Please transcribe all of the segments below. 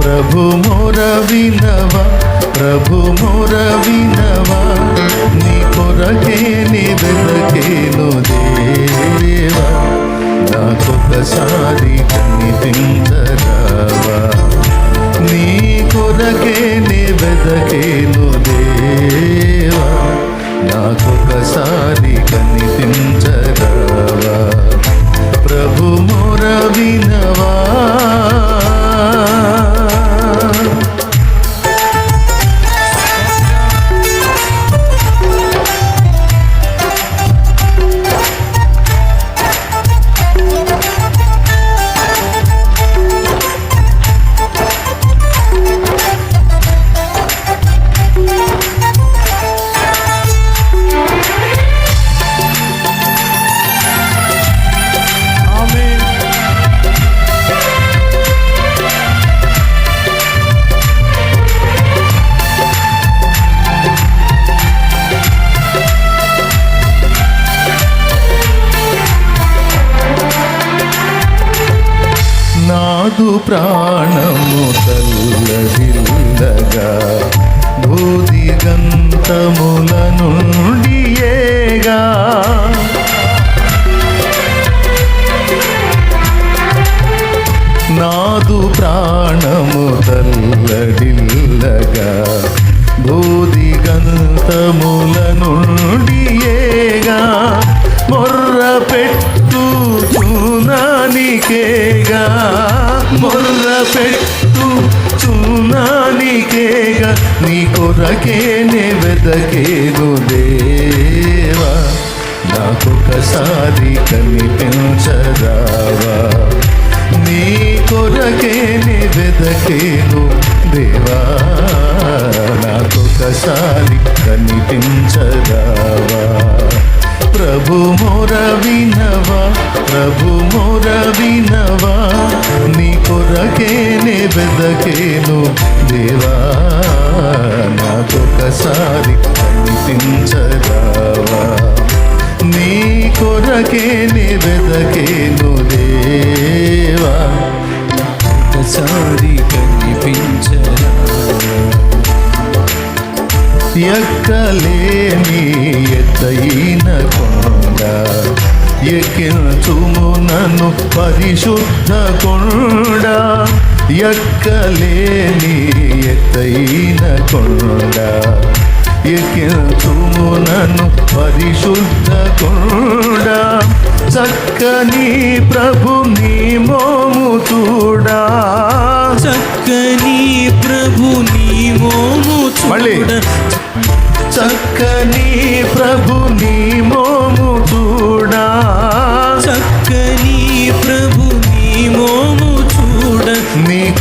ప్రభు మొర వినవా ప్రభు మొర వినవా నీ కొరకే నీ వెదకేను దేవా. నాకొకసారి కనిపించరావా నీ కొరకే నీ వెదకేను ప్రాణము తల్లదిల్లగా భూది గంతముల నుండి నాదు ప్రాణము తల్లడి నీ కొరకే నే వెదకేను దేవా నాకొకసారి కనిపించరావా? నీ కొరకే నీ వెదకేను దేవా నాకొకసారి కనిపించరావా? ప్రభు మొర వినవా ప్రభు మొర వినవా నీ కొరకే నే వెదకేను దేవా నాకొకసారి కనిపించరావా. నీ కొరకే నే వెదకేను దేవా ఒకసారి కనిపించరా ఎక్కలేని ఎత్తైన కొండ ఎక్కించుము నన్ను పరిశుద్ధ కొండ ఎక్కలేని ఎత్తైన కొండ. ఎక్కించుము నన్ను పరిశుద్ధ కొండ చక్కని ప్రభు నీ మోము చూడా. చక్కని ప్రభు నీ మోము. చూడ. చక్కని ప్రభు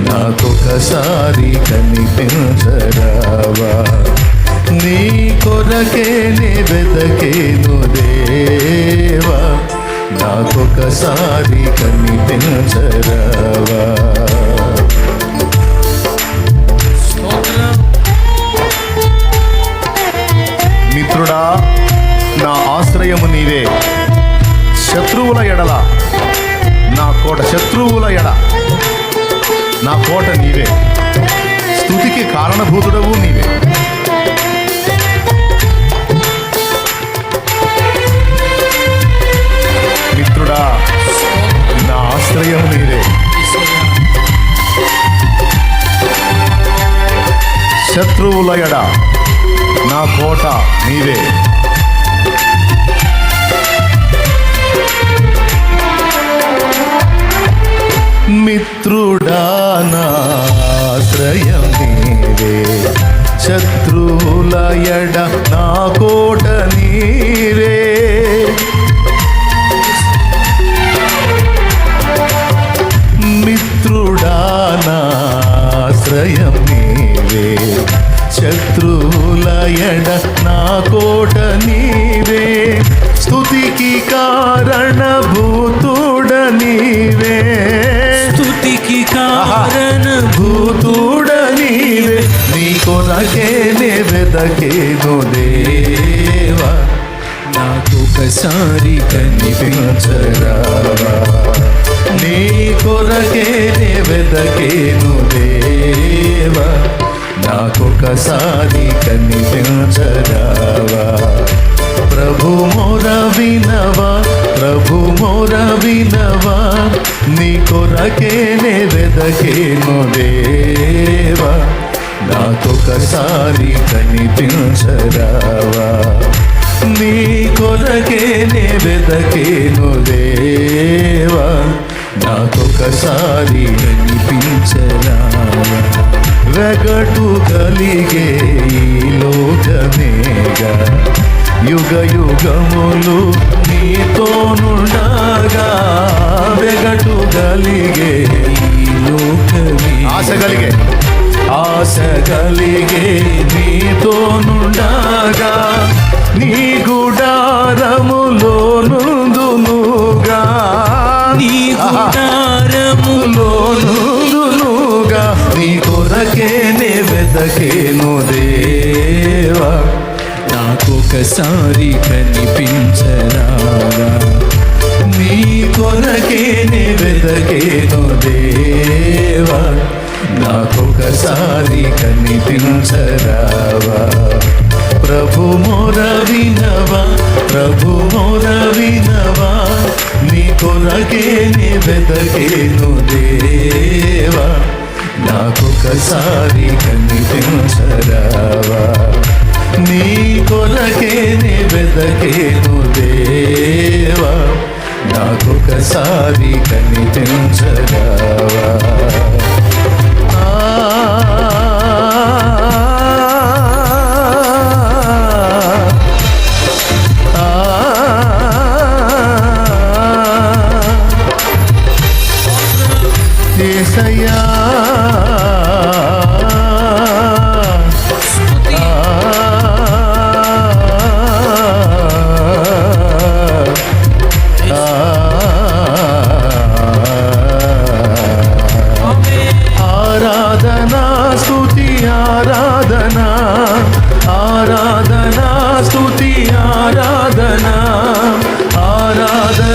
నాకొకసారి కనిపించరావా? నీ కొరకే నే వెదకేను దేవా? నాకొకసారి కనిపించరావా? మిత్రుడా నా ఆశ్రయము నీవే. శత్రువుల ఎడల. నా కోట శత్రువుల ఎడ. నా కోట నీవే. స్థుతికి కారణభూతుడవు నీవే. మిత్రుడా నా ఆశ్రయం నీవే. శత్రువుల ఎడ నా కోట నీవే. మిత్రుడా. శత్రువుల ఎడ నా కోడ నాకొకసారి కనిపించరా? నీ కొరకే వెదకేను దేవా నాకొకసారి కనిపించరావా? ప్రభు మోర వినవా ప్రభు మోర వినవా నీ కొరకే వెదకేను దేవా నాకొకసారి కనిపించరావా? నీ కొరకే నే వెదకేను దేవా. నాకొకసారి కనిపించరా. వెగటు కలిగే ఈ లోకమేగా. యుగ యుగములు నీతోనుండగా. వెగటు కలిగే ఈ లోకమే ఆశ కలిగే. ఆశ కలిగే నీతోనుండగా నీ గుడారములో నుందునుగా నీ గుడారము లోనుగా నీ కొరకేనే వెదకేను దేవా నాకొకసారి కనిపించరాగా నీ కొరకేనే వెదకేను దేవా నాకొకసారి కనిపించరావా? ప్రభు మొర వినవా ప్రభు మొర వినవా నీ కొరకేనే వెదకేను దేవా? నాకొకసారి కనిపించరావా? నీ కొరకేనే వెతకేను దేవా? నాకొకసారి కనిపించరావా?